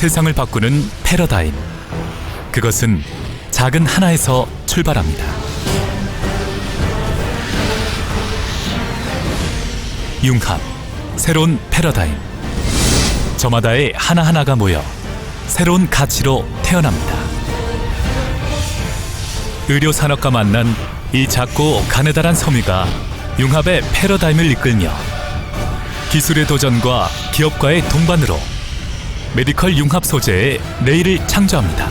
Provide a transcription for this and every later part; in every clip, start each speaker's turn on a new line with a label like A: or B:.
A: 세상을 바꾸는 패러다임. 그것은 작은 하나에서 출발합니다. 융합, 새로운 패러다임. 저마다의 하나하나가 모여 새로운 가치로 태어납니다. 의료 산업과 만난 이 작고 가느다란 섬유가 융합의 패러다임을 이끌며 기술의 도전과 기업과의 동반으로 메디컬 융합 소재의 내일을 창조합니다.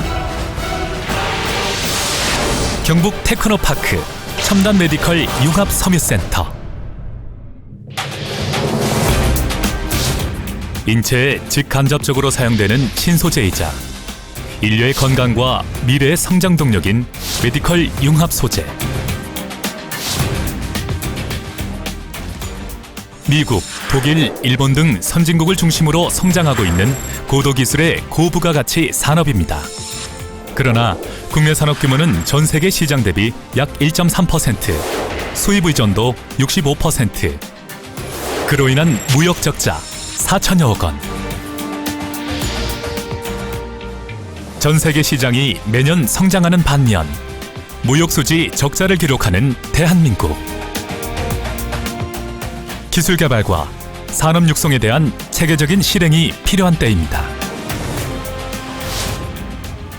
A: 경북 테크노파크 첨단 메디컬 융합 섬유센터 인체에 직간접적으로 사용되는 신소재이자 인류의 건강과 미래의 성장 동력인 메디컬 융합 소재. 미국, 독일, 일본 등 선진국을 중심으로 성장하고 있는 고도 기술의 고부가 가치 산업입니다. 그러나 국내 산업 규모는 전 세계 시장 대비 약 1.3%, 수입 의존도 65%. 그로 인한 무역 적자 4천여억 원. 전 세계 시장이 매년 성장하는 반면 무역 수지 적자를 기록하는 대한민국. 기술 개발과 산업 육성에 대한 체계적인 실행이 필요한 때입니다.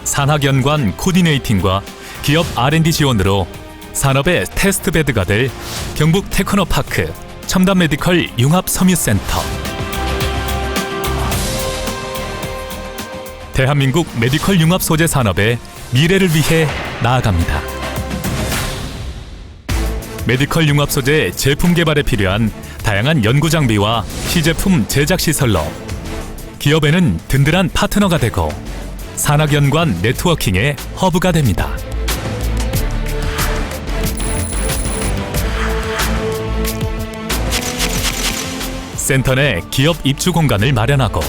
A: 산학 연관 코디네이팅과 기업 R&D 지원으로 산업의 테스트 베드가 될 경북 테크노 파크 첨단 메디컬 융합 섬유 센터. 대한민국 메디컬 융합 소재 산업의 미래를 위해 나아갑니다. 메디컬 융합 소재 제품 개발에 필요한 다양한 연구 장비와 시제품 제작 시설로 기업에는 든든한 파트너가 되고 산학연관 네트워킹의 허브가 됩니다. 센터 내 기업 입주 공간을 마련하고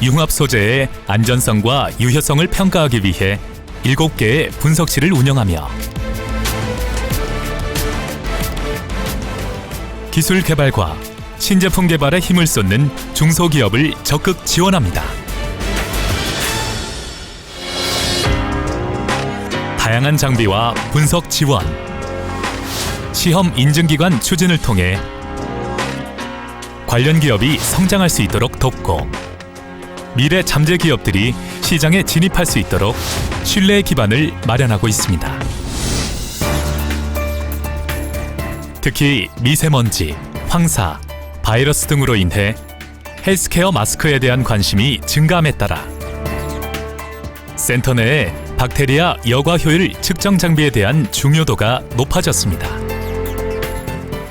A: 융합 소재의 안전성과 유효성을 평가하기 위해 7개의 분석실을 운영하며 기술 개발과 신제품 개발에 힘을 쏟는 중소기업을 적극 지원합니다. 다양한 장비와 분석 지원, 시험 인증기관 추진을 통해 관련 기업이 성장할 수 있도록 돕고 미래 잠재 기업들이 시장에 진입할 수 있도록 신뢰의 기반을 마련하고 있습니다. 특히 미세먼지, 황사, 바이러스 등으로 인해 헬스케어 마스크에 대한 관심이 증가함에 따라 센터 내에 박테리아 여과 효율 측정 장비에 대한 중요도가 높아졌습니다.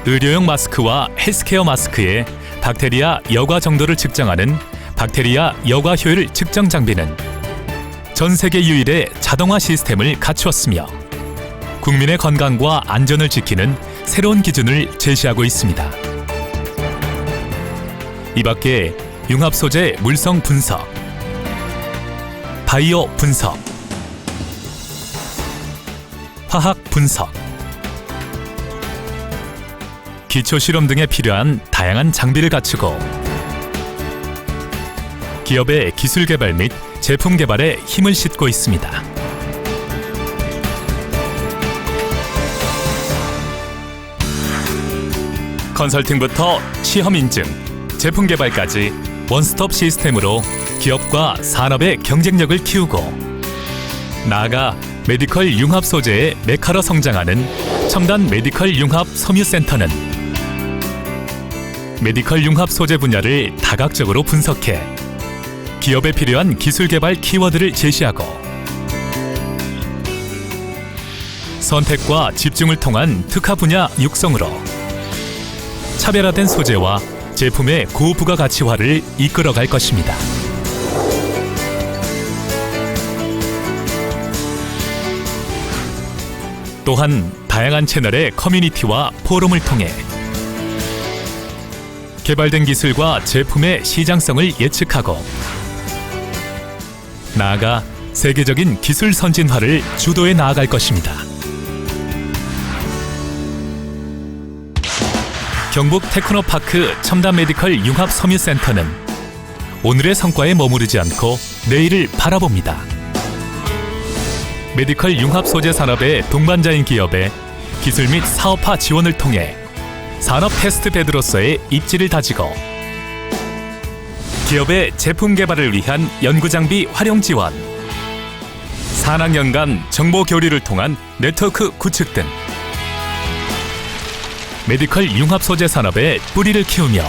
A: 의료용 마스크와 헬스케어 마스크의 박테리아 여과 정도를 측정하는 박테리아 여과 효율 측정 장비는 전 세계 유일의 자동화 시스템을 갖추었으며 국민의 건강과 안전을 지키는 새로운 기준을 제시하고 있습니다. 이 밖에 융합 소재 물성 분석, 바이오 분석, 화학 분석, 기초 실험 등에 필요한 다양한 장비를 갖추고 기업의 기술 개발 및 제품 개발에 힘을 싣고 있습니다. 컨설팅부터 시험 인증, 제품 개발까지 원스톱 시스템으로 기업과 산업의 경쟁력을 키우고 나아가 메디컬 융합 소재의 메카로 성장하는 첨단 메디컬 융합 섬유센터는 메디컬 융합 소재 분야를 다각적으로 분석해 기업에 필요한 기술 개발 키워드를 제시하고 선택과 집중을 통한 특화 분야 육성으로 차별화된 소재와 제품의 고부가 가치화를 이끌어갈 것입니다. 또한 다양한 채널의 커뮤니티와 포럼을 통해 개발된 기술과 제품의 시장성을 예측하고 나아가 세계적인 기술 선진화를 주도해 나아갈 것입니다. 경북 테크노파크 첨단 메디컬 융합 섬유센터는 오늘의 성과에 머무르지 않고 내일을 바라봅니다. 메디컬 융합 소재 산업의 동반자인 기업에 기술 및 사업화 지원을 통해 산업 테스트 베드로서의 입지를 다지고 기업의 제품 개발을 위한 연구 장비 활용 지원, 산학연간 정보 교류를 통한 네트워크 구축 등 메디컬 융합 소재 산업의 뿌리를 키우며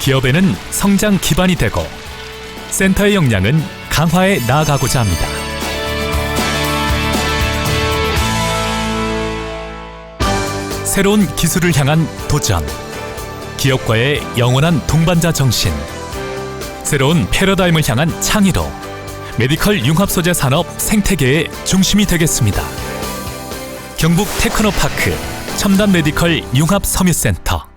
A: 기업에는 성장 기반이 되고 센터의 역량은 강화해 나아가고자 합니다. 새로운 기술을 향한 도전, 기업과의 영원한 동반자 정신, 새로운 패러다임을 향한 창의로 메디컬 융합 소재 산업 생태계의 중심이 되겠습니다. 경북 테크노파크 첨단 메디컬 융합 섬유센터